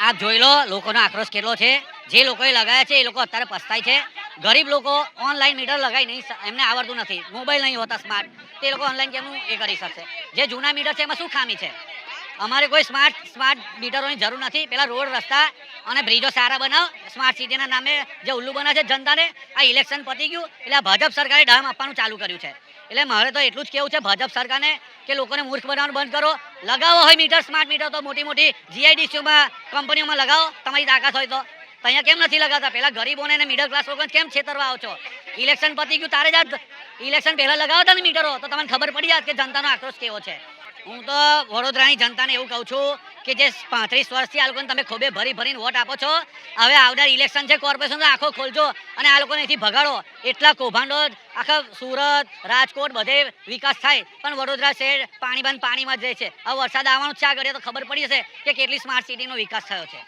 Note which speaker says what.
Speaker 1: આપ જોઈ લો, લોકોનો આક્રોશ કેટલો છે. જે લોકોએ લગાવ્યા છે, એ લોકો અત્યારે પસ્તાય છે. ગરીબ લોકો ઓનલાઈન મીટર લગાવી નહીં એમને આવડતું નથી. મોબાઈલ નહીં હોતા સ્માર્ટ તે લોકો ઓનલાઈન કેમનું એ કરી શકશે. જે જૂના મીટર છે, એમાં શું ખામી છે? અમારે કોઈ સ્માર્ટ સ્માર્ટ મીટરોની જરૂર નથી. પેલા રોડ રસ્તા અને બ્રિજો સારા બનાવ. સ્માર્ટ સિટીના નામે જે ઉલ્લુ બના છે જનતાને, આ ઇલેક્શન પતી ગયું. એટલે ભાજપ સરકારે ડામ આપવાનું ચાલુ કર્યું છે. એટલે મારે તો એટલું જ કેવું છે, ભાજપ સરકારને કે લોકોને મૂર્ખ બનાવવાનું બંધ કરો. લગાવો હોય મીટર, સ્માર્ટ મીટર તો મોટી મોટી જીઆઈડીસીમાં કંપનીઓમાં લગાવો. તમારી તાકાત હોય તો. તો અહીંયા કેમ નથી લગાવતા? પેલા ગરીબોને અને મિડલ ક્લાસ લોકોને કેમ છેતરવા આવો છો? ઇલેક્શન પતી ગયું, તારે જ ઇલેક્શન પહેલાં લગાવતા ને મીટરો? તો તમને ખબર પડી જાત કે જનતાનો આક્રોશ કેવો છે. હું તો વડોદરાની જનતાને એવું કહું છું કે જે પાંત્રીસ વર્ષથી આ લોકોને તમે ખોબે ભરી ભરીને વોટ આપો છો, હવે આવનાર ઇલેક્શન છે કોર્પોરેશન આખો ખોલજો અને આ લોકોને અહીંથી ભગાડો. એટલા કૌભાંડો આખા સુરત, રાજકોટ બધે વિકાસ થાય, પણ વડોદરા શહેર પાણી બંધ પાણીમાં જ રહે છે. હવે વરસાદ આવવાનો છે આગળ તો ખબર પડી જશે કે કેટલી સ્માર્ટ સિટીનો વિકાસ થયો છે.